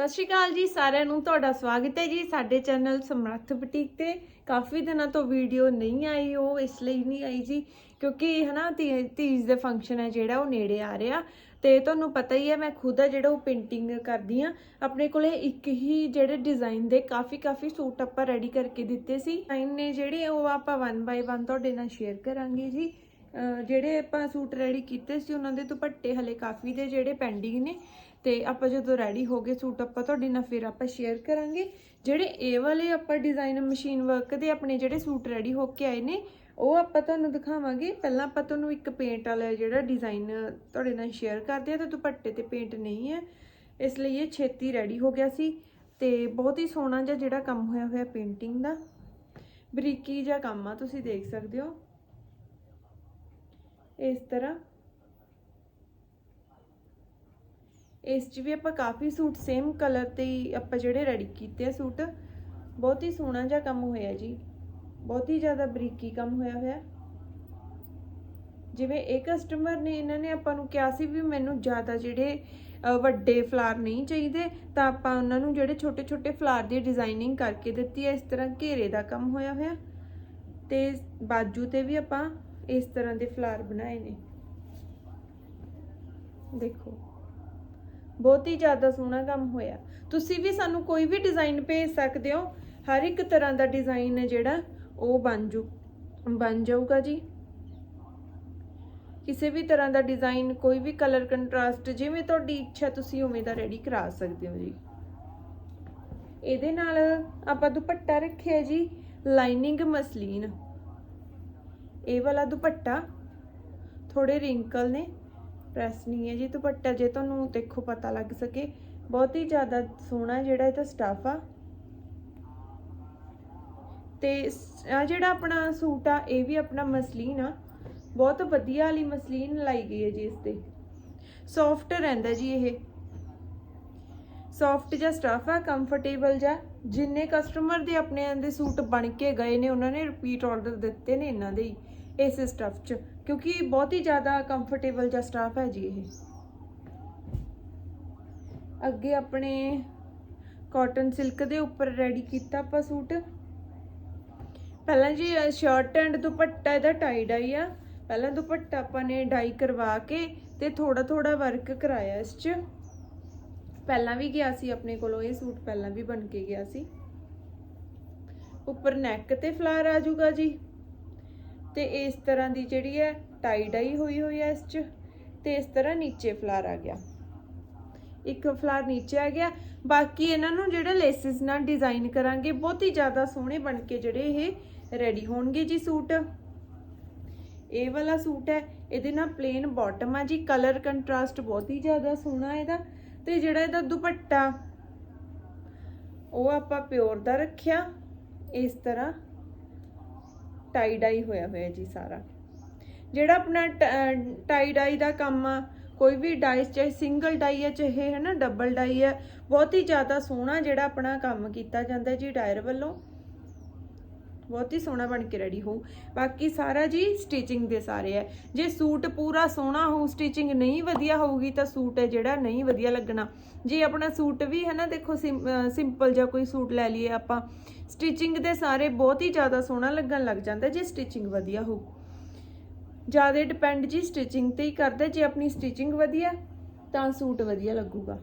ਸਤਿ ਸ਼੍ਰੀ ਅਕਾਲ ਜੀ, ਸਾਰਿਆਂ ਨੂੰ ਤੁਹਾਡਾ ਸਵਾਗਤ ਹੈ ਜੀ ਸਾਡੇ ਚੈਨਲ ਸਮਰੱਥ ਬੁਟੀਕ ਤੇ। ਕਾਫੀ ਦਿਨਾਂ ਤੋਂ ਵੀਡੀਓ ਨਹੀਂ ਆਈ, ਉਹ ਇਸ ਲਈ ਨਹੀਂ ਆਈ ਜੀ, ਕਿਉਂਕਿ ਹਨਾ ਤੀ- ਤੀਜ ਦੇ ਫੰਕਸ਼ਨ ਹੈ ਜਿਹੜਾ, ਉਹ ਨੇੜੇ ਆ ਰਿਹਾ। ਤੇ ਤੁਹਾਨੂੰ ਪਤਾ ਹੀ ਹੈ, ਮੈਂ ਖੁਦ ਆ ਜਿਹੜਾ ਉਹ ਪੇਂਟਿੰਗ ਕਰਦੀ ਆ ਆਪਣੇ ਕੋਲੇ ਇੱਕ ਹੀ ਜਿਹੜੇ ਡਿਜ਼ਾਈਨ ਦੇ ਕਾਫੀ ਕਾਫੀ ਸੂਟ ਆਪਾਂ ਰੈਡੀ ਕਰਕੇ ਦਿੱਤੇ ਸੀ। ਡਿਜ਼ਾਈਨ ਨੇ ਜਿਹੜੇ, ਉਹ ਆਪਾਂ ਵਨ ਬਾਈ ਵਨ ਤੁਹਾਡੇ ਨਾਲ ਸ਼ੇਅਰ ਕਰਾਂਗੇ ਜੀ। ਜਿਹੜੇ ਆਪਾਂ ਸੂਟ ਰੈਡੀ ਕੀਤੇ ਸੀ, ਉਹਨਾਂ ਦੇ ਦੁਪੱਟੇ ਹਲੇ ਕਾਫੀ ਦੇ ਜਿਹੜੇ ਪੈਂਡਿੰਗ ਨੇ। ਤੇ ਆਪਾਂ ਜਦੋਂ ਰੈਡੀ ਹੋ ਗਏ ਸੂਟ, ਆਪਾਂ ਤੁਹਾਡੇ ਨਾਲ ਫਿਰ ਆਪਾਂ ਸ਼ੇਅਰ ਕਰਾਂਗੇ। ਜਿਹੜੇ ਇਹ ਵਾਲੇ ਆਪਾਂ ਡਿਜ਼ਾਈਨ ਮਸ਼ੀਨ ਵਰਕ ਦੇ ਆਪਣੇ ਜਿਹੜੇ ਸੂਟ ਰੈਡੀ ਹੋ ਕੇ ਆਏ ਨੇ, ਉਹ ਆਪਾਂ ਤੁਹਾਨੂੰ ਦਿਖਾਵਾਂਗੇ। ਪਹਿਲਾਂ ਆਪਾਂ ਤੁਹਾਨੂੰ ਇੱਕ ਪੇਂਟ ਵਾਲਾ ਜਿਹੜਾ ਡਿਜ਼ਾਈਨ ਤੁਹਾਡੇ ਨਾਲ ਸ਼ੇਅਰ ਕਰਦੇ ਆ ਤੇ ਦੁਪੱਟੇ ਤੇ ਪੇਂਟ ਨਹੀਂ ਹੈ। ਇਸ ਲਈ ਇਹ ਛੇਤੀ ਰੈਡੀ ਹੋ ਗਿਆ ਸੀ ਤੇ ਬਹੁਤ ਹੀ ਸੋਹਣਾ ਜਿਹਾ ਜਿਹੜਾ ਕੰਮ ਹੋਇਆ ਹੋਇਆ ਪੇਂਟਿੰਗ ਦਾ। ਬਰੀਕੀ ਜਿਹਾ ਕੰਮ ਆ, ਤੁਸੀਂ ਦੇਖ ਸਕਦੇ ਹੋ। ਇਸ ਤਰ੍ਹਾਂ ਇਸ 'ਚ ਵੀ ਆਪਾਂ ਕਾਫੀ ਸੂਟ ਸੇਮ ਕਲਰ ਤੇ ਹੀ ਆਪਾਂ ਜਿਹੜੇ ਰੈਡੀ ਕੀਤੇ ਆ ਸੂਟ, ਬਹੁਤ ਹੀ ਸੋਹਣਾ ਜਿਹਾ ਕੰਮ ਹੋਇਆ ਜੀ। ਬਹੁਤ ਹੀ ਜ਼ਿਆਦਾ ਬਰੀਕੀ ਕੰਮ ਹੋਇਆ ਹੋਇਆ। ਜਿਵੇਂ ਇਹ ਕਸਟਮਰ ਨੇ, ਇਹਨਾਂ ਨੇ ਆਪਾਂ ਨੂੰ ਕਿਹਾ ਸੀ ਵੀ ਮੈਨੂੰ ਜ਼ਿਆਦਾ ਜਿਹੜੇ ਵੱਡੇ ਫਲਾਰ ਨਹੀਂ ਚਾਹੀਦੇ, ਤਾਂ ਆਪਾਂ ਉਹਨਾਂ ਨੂੰ ਜਿਹੜੇ ਛੋਟੇ ਛੋਟੇ ਫਲਾਰ ਦੀ ਡਿਜ਼ਾਈਨਿੰਗ ਕਰਕੇ ਦਿੱਤੀ ਹੈ ਇਸ ਤਰ੍ਹਾਂ ਘੇਰੇ ਦਾ ਕੰਮ ਹੋਇਆ ਹੋਇਆ। ਤੇ ਬਾਜੂ ਤੇ ਵੀ ਆਪਾਂ ਇਸ ਤਰ੍ਹਾਂ ਦੇ ਫਲਾਰ ਬਣਾਏ ਨੇ। ਦੇਖੋ। ਬਹੁਤ ਹੀ ਜ਼ਿਆਦਾ ਸੋਹਣਾ ਕੰਮ ਹੋਇਆ। ਤੁਸੀਂ ਵੀ ਸਾਨੂੰ ਕੋਈ ਵੀ ਡਿਜ਼ਾਈਨ ਭੇਜ ਸਕਦੇ ਹੋ। ਹਰ ਇੱਕ ਤਰ੍ਹਾਂ ਦਾ ਡਿਜ਼ਾਈਨ ਹੈ ਜਿਹੜਾ ਉਹ ਬਣ ਜੂ, ਬਣ ਜਾਊਗਾ ਜੀ। ਕਿਸੇ ਵੀ ਤਰ੍ਹਾਂ ਦਾ ਡਿਜ਼ਾਈਨ ਕੋਈ ਵੀ ਕਲਰ ਕੰਟਰਾਸਟ ਜਿਵੇਂ ਤੁਹਾਡੀ ਇੱਛਾ, ਤੁਸੀਂ ਉਵੇਂ ਦਾ ਰੈਡੀ ਕਰਾ ਸਕਦੇ ਹੋ ਜੀ। ਇਹਦੇ ਨਾਲ ਆਪਾਂ ਦੁਪੱਟਾ ਰੱਖਿਆ ਜੀ ਲਾਈਨਿੰਗ ਮਸਲੀਨ। ਇਹ ਵਾਲਾ ਦੁਪੱਟਾ ਥੋੜੇ ਰਿੰਕਲ ਨੇ। ਪ੍ਰੈਸ ਨਹੀਂ ਹੈ ਜੀ ਦੁਪੱਟਾ ਜੇ ਤੁਹਾਨੂੰ ਦੇਖੋ ਪਤਾ ਲੱਗ ਸਕੇ, ਬਹੁਤ ਹੀ ਜ਼ਿਆਦਾ ਸੋਹਣਾ ਜਿਹੜਾ ਇਹਦਾ ਸਟਾਫ ਆ। ਤੇ ਆ ਜਿਹੜਾ ਆਪਣਾ ਸੂਟ ਆ, ਇਹ ਵੀ ਆਪਣਾ ਮਸਲੀਨ ਆ। ਬਹੁਤ ਵਧੀਆ ਵਾਲੀ ਮਸਲੀਨ ਲਾਈ ਗਈ ਹੈ ਜੀ ਇਸ ਤੇ। ਸੌਫਟ ਰਹਿੰਦਾ ਜੀ ਇਹ। ਸੌਫਟ ਜਿਹਾ ਸਟਫ ਆ ਕੰਫਰਟੇਬਲ ਜਿਹਾ। ਜਿੰਨੇ ਕਸਟਮਰ ਦੇ ਆਪਣੇ ਦੇ ਸੂਟ ਬਣ ਕੇ ਗਏ ਨੇ, ਉਹਨਾਂ ਨੇ ਰਿਪੀਟ ਆਰਡਰ ਦਿੱਤੇ ਨੇ ਇਹਨਾਂ ਦੇ ਹੀ, ਇਸ ਸਟਫ 'ਚ। ਕਿਉਂਕਿ ਬਹੁਤ ਹੀ ਜ਼ਿਆਦਾ ਕੰਫਰਟੇਬਲ ਜਿਹਾ ਸਟਾਫ ਹੈ ਜੀ ਇਹ। ਅੱਗੇ ਆਪਣੇ ਕਾਟਨ ਸਿਲਕ ਦੇ ਉੱਪਰ ਰੈਡੀ ਕੀਤਾ ਆਪਾਂ ਸੂਟ। ਪਹਿਲਾਂ ਜੀ ਸ਼ਰਟ ਐਂਡ ਦੁਪੱਟਾ ਇਹਦਾ ਟਾਈ ਡਾਈ ਆ। ਪਹਿਲਾਂ ਦੁਪੱਟਾ ਆਪਾਂ ਨੇ ਡਾਈ ਕਰਵਾ ਕੇ ਤੇ ਥੋੜਾ ਥੋੜਾ ਵਰਕ ਕਰਾਇਆ ਇਸ 'ਚ। ਪਹਿਲਾਂ ਵੀ ਗਿਆ ਸੀ ਆਪਣੇ ਕੋਲੋਂ, ਇਹ ਸੂਟ ਪਹਿਲਾਂ ਵੀ ਬਣ ਕੇ ਗਿਆ ਸੀ। ਉੱਪਰ ਨੈਕ ਤੇ ਫਲਾਰ ਆ ਜਾਊਗਾ ਜੀ। ਤੇ ਇਸ ਤਰ੍ਹਾਂ ਦੀ ਜਿਹੜੀ ਹੈ ਟਾਈ ਡਾਈ ਹੋਈ ਹੋਈ ਹੈ ਇਸ 'ਚ ਤੇ ਇਸ ਤਰ੍ਹਾਂ ਨੀਚੇ ਫਲਾਰ ਆ ਗਿਆ। ਇੱਕ ਫਲਾਰ ਨੀਚੇ ਆ ਗਿਆ। ਬਾਕੀ ਇਹਨਾਂ ਨੂੰ ਜਿਹੜਾ ਲੇਸਿਸ ਨਾਲ ਡਿਜ਼ਾਈਨ ਕਰਾਂਗੇ, ਬਹੁਤ ਹੀ ਜ਼ਿਆਦਾ ਸੋਹਣੇ ਬਣ ਕੇ ਜਿਹੜੇ ਇਹ ਰੈਡੀ ਹੋਣਗੇ ਜੀ ਸੂਟ। ਇਹ ਵਾਲਾ ਸੂਟ ਹੈ, ਇਹਦੇ ਨਾਲ ਪਲੇਨ ਬਾਟਮ ਆ ਜੀ। ਕਲਰ ਕੰਟਰਾਸਟ ਬਹੁਤ ਹੀ ਜ਼ਿਆਦਾ ਸੋਹਣਾ ਇਹਦਾ। ਤੇ ਜਿਹੜਾ ਇਹਦਾ ਦੁਪੱਟਾ, ਉਹ ਆਪਾਂ ਪਿਓਰ ਦਾ ਰੱਖਿਆ। ਇਸ ਤਰ੍ਹਾਂ ਟਾਈ ਡਾਈ ਹੋਇਆ ਹੋਇਆ ਜੀ ਸਾਰਾ। ਜਿਹੜਾ ਆਪਣਾ ਟਾਈ ਡਾਈ ਦਾ ਕੰਮ ਆ, ਕੋਈ ਵੀ ਡਾਈ ਚਾਹੇ ਸਿੰਗਲ ਡਾਈ ਹੈ ਚਾਹੇ ਹੈ ਨਾ ਡਬਲ ਡਾਈ ਹੈ ਬਹੁਤ ਹੀ ਜ਼ਿਆਦਾ ਸੋਹਣਾ ਜਿਹੜਾ ਆਪਣਾ ਕੰਮ ਕੀਤਾ ਜਾਂਦਾ ਜੀ ਡਾਇਰ ਵੱਲੋਂ। ਬਹੁਤ ਹੀ ਸੋਹਣਾ ਬਣ ਕੇ ਰੈਡੀ ਹੋ। ਬਾਕੀ ਸਾਰਾ ਜੀ ਸਟਿਚਿੰਗ ਦੇ ਸਾਰੇ ਹੈ। ਜੇ ਸੂਟ ਪੂਰਾ ਸੋਹਣਾ ਹੋ ਸਟਿਚਿੰਗ ਨਹੀਂ ਵਧੀਆ ਹੋਊਗੀ ਤਾਂ ਸੂਟ ਹੈ ਜਿਹੜਾ ਨਹੀਂ ਵਧੀਆ ਲੱਗਣਾ। ਜੇ ਆਪਣਾ ਸੂਟ ਵੀ ਹੈ ਨਾ, ਦੇਖੋ ਸਿੰਪਲ ਜਿਹਾ ਕੋਈ ਸੂਟ ਲੈ ਲਈਏ ਆਪਾਂ ਸਟਿਚਿੰਗ ਦੇ ਸਾਰੇ ਬਹੁਤ ਹੀ ਜ਼ਿਆਦਾ ਸੋਹਣਾ ਲੱਗਣ ਲੱਗ ਜਾਂਦਾ ਜੇ ਸਟਿਚਿੰਗ ਵਧੀਆ ਹੋ। ਜ਼ਿਆਦਾ ਡਿਪੈਂਡ ਜੀ ਸਟਿਚਿੰਗ ਤੇ ਹੀ ਕਰਦਾ, ਜੇ ਆਪਣੀ ਸਟਿਚਿੰਗ ਵਧੀਆ, ਤਾਂ ਸੂਟ ਵਧੀਆ ਲੱਗੂਗਾ।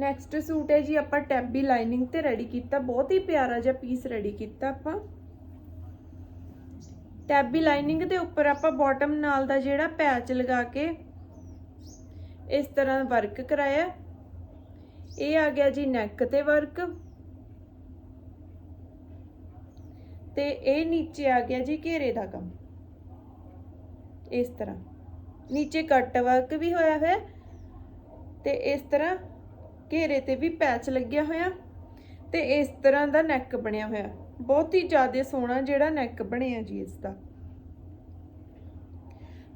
ਨੈਕਸਟ ਸੂਟ ਹੈ ਜੀ ਆਪਾਂ ਟੈਬੀ ਲਾਈਨਿੰਗ ਤੇ ਰੈਡੀ ਕੀਤਾ। ਬਹੁਤ ਹੀ ਪਿਆਰਾ ਜਿਹਾ ਪੀਸ ਰੈਡੀ ਕੀਤਾ ਆਪਾਂ। ਟੈਬੀ ਲਾਈਨਿੰਗ ਦੇ ਉੱਪਰ ਆਪਾਂ ਬਾਟਮ ਨਾਲ ਦਾ ਜਿਹੜਾ ਪੈਚ ਲਗਾ ਕੇ ਇਸ ਤਰ੍ਹਾਂ ਵਰਕ ਕਰਾਇਆ। ਇਹ ਆ ਗਿਆ ਜੀ ਨੈਕ ਤੇ ਵਰਕ ਤੇ ਇਹ ਨੀਚੇ ਆ ਗਿਆ ਜੀ ਘੇਰੇ ਦਾ ਕੰਮ। ਇਸ ਤਰ੍ਹਾਂ। ਨੀਚੇ ਕੱਟ ਵਰਕ ਵੀ ਹੋਇਆ ਹੈ। ਤੇ ਇਸ ਤਰ੍ਹਾਂ ਘੇਰੇ ਤੇ ਵੀ ਪੈਚ ਲੱਗਿਆ ਹੋਇਆ ਤੇ ਇਸ ਤਰ੍ਹਾਂ ਦਾ ਨੈਕ ਬਣਿਆ ਹੋਇਆ। ਬਹੁਤ ਹੀ ਜ਼ਿਆਦਾ ਸੋਹਣਾ ਜਿਹੜਾ ਨੈਕ ਬਣਿਆ ਜੀ ਇਸ ਦਾ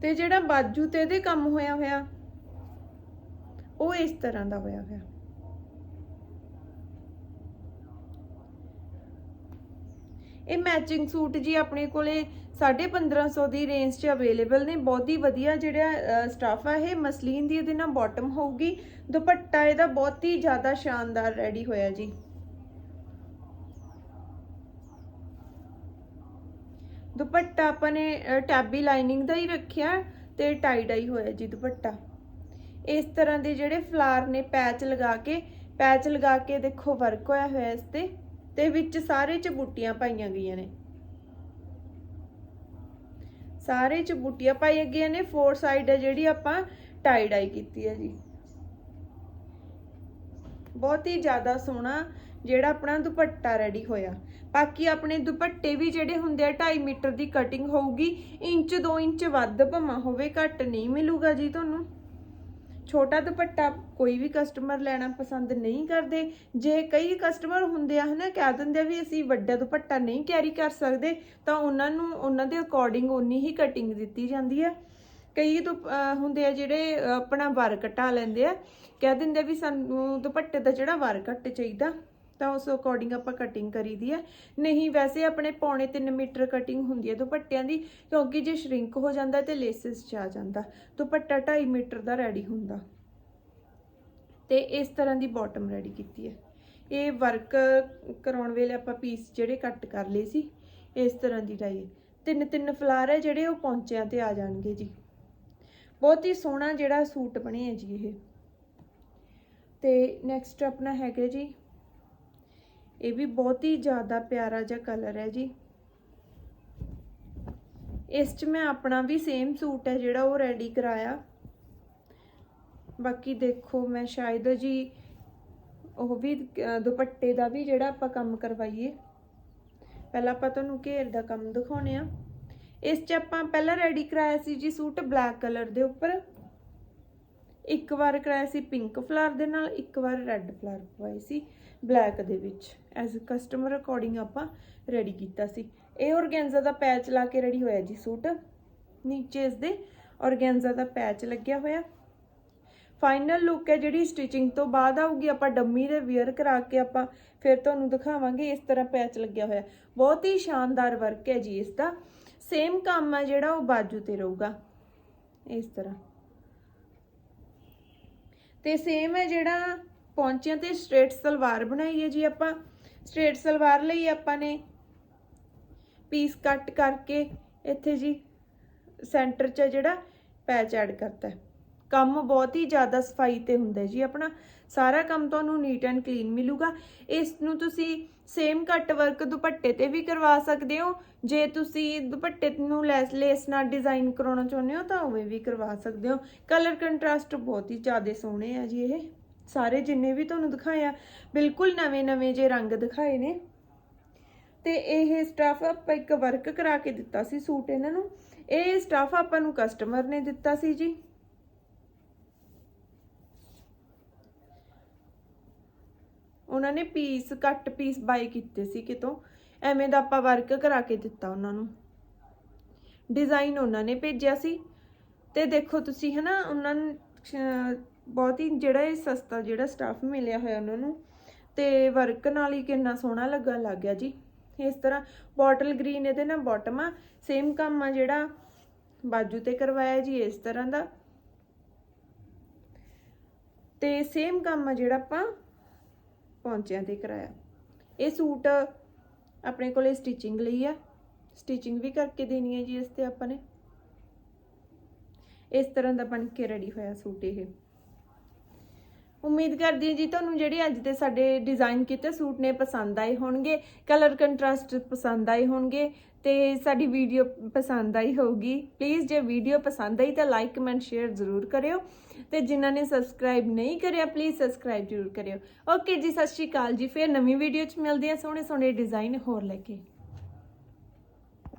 ਤੇ ਜਿਹੜਾ ਬਾਜੂ ਤੇ ਇਹਦੇ ਕੰਮ ਹੋਇਆ ਹੋਇਆ, ਉਹ ਇਸ ਤਰ੍ਹਾਂ ਦਾ ਹੋਇਆ ਹੋਇਆ। ਇਹ ਮੈਚਿੰਗ ਸੂਟ ਜੀ ਆਪਣੇ ਕੋਲੇ 1550 ਦੀ ਰੇਂਜ 'ਚ ਅਵੇਲੇਬਲ ਨੇ। ਬਹੁਤ ਹੀ ਵਧੀਆ ਜਿਹੜਾ ਸਟਾਫ ਆ ਇਹ। ਮਸਲੀਨ ਦੀ ਇਹਦੇ ਨਾਲ ਬਾਟਮ ਹੋਊਗੀ। ਦੁਪੱਟਾ ਇਹਦਾ ਬਹੁਤ ਹੀ ਜ਼ਿਆਦਾ ਸ਼ਾਨਦਾਰ ਰੈਡੀ ਹੋਇਆ ਜੀ। ਦੁਪੱਟਾ ਆਪਾਂ ਨੇ ਅ, ਟੈਬੀ ਲਾਈਨਿੰਗ ਦਾ ਹੀ ਰੱਖਿਆ ਤੇ ਟਾਈ ਡਾਈ ਹੋਇਆ ਜੀ ਦੁਪੱਟਾ। ਇਸ ਤਰ੍ਹਾਂ ਦੇ ਜਿਹੜੇ ਫਲਾਰ ਨੇ ਪੈਚ ਲਗਾ ਕੇ ਪੈਚ ਲਗਾ ਕੇ ਦੇਖੋ ਵਰਕ ਹੋਇਆ ਹੋਇਆ ਇਸ ਤੇ। ਤੇ ਵਿੱਚ ਸਾਰੇ ਚ ਬੂਟੀਆਂ ਪਾਈਆਂ ਗਈਆਂ ਨੇ। ਸਾਰੇ ਚ ਬੂਟੀਆਂ ਪਾਈਆਂ ਗਈਆਂ ਨੇ ਫੋਰ ਸਾਈਡ ਹੈ ਜਿਹੜੀ ਆਪਾਂ ਟਾਈ ਡਾਈ ਕੀਤੀ ਹੈ ਜੀ। ਬਹੁਤ ਹੀ ਜ਼ਿਆਦਾ ਸੋਹਣਾ ਜਿਹੜਾ ਆਪਣਾ ਦੁਪੱਟਾ ਰੈਡੀ ਹੋਇਆ। ਬਾਕੀ ਆਪਣੇ ਦੁਪੱਟੇ ਵੀ ਜਿਹੜੇ ਹੁੰਦੇ ਆ 2.5 ਮੀਟਰ ਦੀ ਕਟਿੰਗ ਹੋਊਗੀ, ਇੰਚ 2 ਇੰਚ ਵੱਧ ਭਮਾ ਹੋਵੇ, ਘੱਟ ਨਹੀਂ ਮਿਲੂਗਾ ਜੀ ਤੁਹਾਨੂੰ। ਛੋਟਾ ਦੁਪੱਟਾ ਕੋਈ ਵੀ ਕਸਟਮਰ ਲੈਣਾ ਪਸੰਦ ਨਹੀਂ ਕਰਦੇ, ਜੇ ਕਈ ਕਸਟਮਰ ਹੁੰਦੇ ਆ ਹਨਾ, ਕਹਿ ਦਿੰਦੇ ਆ ਵੀ ਅਸੀਂ ਵੱਡਾ ਦੁਪੱਟਾ ਨਹੀਂ ਕੈਰੀ ਕਰ ਸਕਦੇ, ਤਾਂ ਉਹਨਾਂ ਨੂੰ, ਉਹਨਾਂ ਦੇ ਅਕੋਰਡਿੰਗ ਉਨੀ ਹੀ ਕਟਿੰਗ ਦਿੱਤੀ ਜਾਂਦੀ ਹੈ ਕਈ ਦੁਪ- ਹੁੰਦੇ ਆ ਜਿਹੜੇ ਆਪਣਾ ਵਾਰ ਘਟਾ ਲੈਂਦੇ ਆ, ਕਹਿ ਦਿੰਦੇ ਵੀ ਸਾਨੂੰ ਦੁਪੱਟੇ ਦਾ ਜਿਹੜਾ ਵਾਰ ਘੱਟ ਚਾਹੀਦਾ। ਤਾਂ ਉਸ ਅਕੋਰਡਿੰਗ ਆਪਾਂ ਕਟਿੰਗ ਕਰੀਦੀ ਹੈ। ਨਹੀਂ, ਵੈਸੇ ਆਪਣੇ ਪੌਣੇ 3 ਮੀਟਰ ਕਟਿੰਗ ਹੁੰਦੀ ਹੈ ਦੁਪੱਟਿਆਂ ਦੀ, ਕਿਉਂਕਿ ਜੇ ਸ਼ਰਿੰਕ ਹੋ ਜਾਂਦਾ ਤੇ ਲੇਸਿਸ ਚ ਆ ਜਾਂਦਾ, ਦੁਪੱਟਾ 2.5 ਮੀਟਰ ਦਾ ਰੈਡੀ ਹੁੰਦਾ। ਤੇ ਇਸ ਤਰ੍ਹਾਂ ਦੀ ਬਾਟਮ ਰੈਡੀ ਕੀਤੀ ਹੈ। ਇਹ ਵਰਕ ਕਰਾਉਣ ਵੇਲੇ ਆਪਾਂ ਪੀਸ ਜਿਹੜੇ ਕੱਟ ਕਰ ਲਏ ਸੀ, ਇਸ ਤਰ੍ਹਾਂ ਦੀ ਡਾਈ ਤਿੰਨ ਤਿੰਨ ਫਲਾਰ ਹੈ ਜਿਹੜੇ, ਉਹ ਪੌਂਚਿਆਂ ਤੇ ਆ ਜਾਣਗੇ ਜੀ। ਬਹੁਤ ਹੀ ਸੋਹਣਾ ਜਿਹੜਾ ਸੂਟ ਬਣਿਆ ਜੀ ਇਹ। ਤੇ ਨੈਕਸਟ ਆਪਣਾ ਹੈਗਾ ਜੀ ਇਹ ਵੀ ਬਹੁਤ ਹੀ ਜ਼ਿਆਦਾ ਪਿਆਰਾ ਜਿਹਾ ਕਲਰ ਹੈ ਜੀ। ਇਸ 'ਚ ਮੈਂ ਆਪਣਾ ਵੀ ਸੇਮ ਸੂਟ ਹੈ ਜਿਹੜਾ ਉਹ ਰੈਡੀ ਕਰਾਇਆ। ਬਾਕੀ ਦੇਖੋ ਮੈਂ ਸ਼ਾਇਦ ਜੀ ਉਹ ਵੀ ਦੁਪੱਟੇ ਦਾ ਵੀ ਜਿਹੜਾ ਆਪਾਂ ਕੰਮ ਕਰਵਾਈਏ। ਪਹਿਲਾਂ ਆਪਾਂ ਤੁਹਾਨੂੰ ਘੇਰ ਦਾ ਕੰਮ ਦਿਖਾਉਣੇ ਆ ਇਸ 'ਚ ਆਪਾਂ ਪਹਿਲਾਂ ਰੈਡੀ ਕਰਾਇਆ ਸੀ ਜੀ ਸੂਟ ਬਲੈਕ ਕਲਰ ਦੇ ਉੱਪਰ। ਇੱਕ ਵਾਰ ਕਰਾਇਆ ਸੀ ਪਿੰਕ ਫਲਾਰ ਦੇ ਨਾਲ, ਇੱਕ ਵਾਰ ਰੈੱਡ ਫਲਾਰ ਪਵਾਈ ਸੀ ਬਲੈਕ ਦੇ ਵਿੱਚ। ਐਜ਼ ਕਸਟਮਰ ਅਕੋਰਡਿੰਗ ਆਪਾਂ ਰੈਡੀ ਕੀਤਾ ਸੀ। ਇਹ ਔਰਗੈਂਜ਼ਾ ਦਾ ਪੈਚ ਲਾ ਕੇ ਰੈਡੀ ਹੋਇਆ ਜੀ ਸੂਟ। ਨੀਚੇ ਇਸ ਦੇ ਔਰਗੈਂਜ਼ਾ ਦਾ ਪੈਚ ਲੱਗਿਆ ਹੋਇਆ। ਫਾਈਨਲ ਲੁੱਕ ਹੈ ਜਿਹੜੀ ਸਟਿਚਿੰਗ ਤੋਂ ਬਾਅਦ ਆਊਗੀ। ਆਪਾਂ ਡੰਮੀ ਦੇ ਵੇਅਰ ਕਰਾ ਕੇ ਆਪਾਂ ਫਿਰ ਤੁਹਾਨੂੰ ਦਿਖਾਵਾਂਗੇ, ਇਸ ਤਰ੍ਹਾਂ ਪੈਚ ਲੱਗਿਆ ਹੋਇਆ। ਬਹੁਤ ਹੀ ਸ਼ਾਨਦਾਰ ਵਰਕ ਹੈ ਜੀ ਇਸ ਦਾ। ਸੇਮ ਕੰਮ ਹੈ ਜਿਹੜਾ ਉਹ ਬਾਜੂ ਤੇ ਰਹੂਗਾ। ਇਸ ਤਰ੍ਹਾਂ। ਤੇ ਸੇਮ ਹੈ ਜਿਹੜਾ ਪੌਂਚਿਆਂ ਤੇ ਸਟ੍ਰੇਟ ਸਲਵਾਰ ਬਣਾਈ ਹੈ ਜੀ ਆਪਾਂ। ਸਟ੍ਰੇਟ ਸਲਵਾਰ ਲਈ ਆਪਾਂ ਨੇ ਪੀਸ ਕੱਟ ਕਰਕੇ ਇੱਥੇ ਜੀ ਸੈਂਟਰ 'ਚ ਜਿਹੜਾ ਪੈਚ ਐਡ ਕਰਤਾ ਕੰਮ ਬਹੁਤ ਹੀ ਜ਼ਿਆਦਾ ਸਫ਼ਾਈ ਤੇ ਹੁੰਦਾ ਜੀ ਆਪਣਾ। ਸਾਰਾ ਕੰਮ ਤੁਹਾਨੂੰ ਨੀਟ ਐਂਡ ਕਲੀਨ ਮਿਲੂਗਾ। ਇਸ ਨੂੰ ਤੁਸੀਂ ਸੇਮ ਕੱਟ ਵਰਕ ਦੁਪੱਟੇ ਤੇ ਵੀ ਕਰਵਾ ਸਕਦੇ ਹੋ। ਜੇ ਤੁਸੀਂ ਦੁਪੱਟੇ ਨੂੰ ਲੈਸ, ਲੇਸ ਨਾਲ ਡਿਜ਼ਾਈਨ ਕਰਾਉਣਾ ਚਾਹੁੰਦੇ ਹੋ ਤਾਂ ਉਵੇਂ ਵੀ ਕਰਵਾ ਸਕਦੇ ਹੋ। ਕਲਰ ਕੰਟਰਾਸਟ ਬਹੁਤ ਹੀ ਜ਼ਿਆਦਾ ਸੋਹਣੇ ਆ ਜੀ ਇਹ। ਸਾਰੇ ਜਿੰਨੇ ਵੀ ਤੁਹਾਨੂੰ ਦਿਖਾਇਆ ਬਿਲਕੁਲ ਨਵੇਂ ਨਵੇਂ ਜੇ ਰੰਗ ਦਿਖਾਏ ਨੇ। ਤੇ ਇਹ ਸਟਾਫ ਆਪਾਂ ਇੱਕ ਵਰਕ ਕਰਾ ਕੇ ਦਿੱਤਾ ਸੀ ਸੂਟ ਇਹਨਾਂ ਨੂੰ। ਇਹ ਸਟਾਫ ਆਪਾਂ ਨੂੰ ਕਸਟਮਰ ਨੇ ਦਿੱਤਾ ਸੀ ਜੀ। ਉਹਨਾਂ ਨੇ ਪੀਸ ਕੱਟ ਪੀਸ ਬਾਈ ਕੀਤੇ ਸੀ ਕਿਤੋਂ। ਐਵੇਂ ਦਾ ਆਪਾਂ ਵਰਕ ਕਰਾ ਕੇ ਦਿੱਤਾ ਉਹਨਾਂ ਨੂੰ। ਡਿਜ਼ਾਈਨ ਉਹਨਾਂ ਨੇ ਭੇਜਿਆ ਸੀ। ਤੇ ਦੇਖੋ ਤੁਸੀਂ ਹਨਾ, ਉਹਨਾਂ ਨੂੰ ਬਹੁਤ ਹੀ ਜਿਹੜਾ ਇਹ ਸਸਤਾ ਜਿਹੜਾ ਸਟਾਫ ਮਿਲਿਆ ਹੋਇਆ ਉਹਨਾਂ ਨੂੰ, ਤੇ ਵਰਕ ਨਾਲ ਹੀ ਕਿੰਨਾ ਸੋਹਣਾ ਲੱਗਣ ਲੱਗ ਗਿਆ ਜੀ। ਇਸ ਤਰ੍ਹਾਂ ਬੋਟਲ ਗ੍ਰੀਨ ਇਹਦੇ ਨਾਲ ਬਾਟਮ ਆ ਸੇਮ ਕੰਮ ਆ ਜਿਹੜਾ ਬਾਜੂ ਤੇ ਕਰਵਾਇਆ ਜੀ, ਇਸ ਤਰ੍ਹਾਂ ਦਾ। ਤੇ ਸੇਮ ਕੰਮ ਆ ਜਿਹੜਾ ਆਪਾਂ ਪੌਂਚਿਆਂ ਤੇ ਕਰਾਇਆ। ਇਹ ਸੂਟ ਆਪਣੇ ਕੋਲੇ ਸਟਿਚਿੰਗ ਲਈ ਆ। ਸਟਿਚਿੰਗ ਵੀ ਕਰਕੇ ਦੇਣੀ ਹੈ ਜੀ ਇਸ ਤੇ ਆਪਾਂ ਨੇ। ਇਸ ਤਰ੍ਹਾਂ ਦਾ ਬਣ ਕੇ ਰੈਡੀ ਹੋਇਆ ਸੂਟ ਇਹ। ਉਮੀਦ ਕਰਦੀ ਹਾਂ ਜੀ ਤੁਹਾਨੂੰ ਜਿਹੜੇ ਅੱਜ ਦੇ ਸਾਡੇ ਡਿਜ਼ਾਈਨ ਕੀਤੇ ਸੂਟ ਨੇ ਪਸੰਦ ਆਏ ਹੋਣਗੇ ਕਲਰ ਕੰਟਰਾਸਟ ਪਸੰਦ ਆਏ ਹੋਣਗੇ ਤੇ ਸਾਡੀ ਵੀਡੀਓ ਪਸੰਦ ਆਈ ਹੋਊਗੀ। ਪਲੀਜ਼ ਜੇ ਵੀਡੀਓ ਪਸੰਦ ਆਈ ਤਾਂ ਲਾਈਕ ਕਮੈਂਟ ਸ਼ੇਅਰ ਜ਼ਰੂਰ ਕਰਿਓ ਤੇ ਜਿਨ੍ਹਾਂ ਨੇ ਸਬਸਕ੍ਰਾਈਬ ਨਹੀਂ ਕਰਿਆ ਪਲੀਜ਼ ਸਬਸਕ੍ਰਾਈਬ ਜ਼ਰੂਰ ਕਰਿਓ। ਓਕੇ ਜੀ, ਸਤਿ ਸ਼੍ਰੀ ਅਕਾਲ ਜੀ, ਫਿਰ ਨਵੀਂ ਵੀਡੀਓ 'ਚ ਮਿਲਦੇ ਆ ਸੋਹਣੇ ਸੋਹਣੇ ਡਿਜ਼ਾਈਨ ਹੋਰ ਲੈ ਕੇ।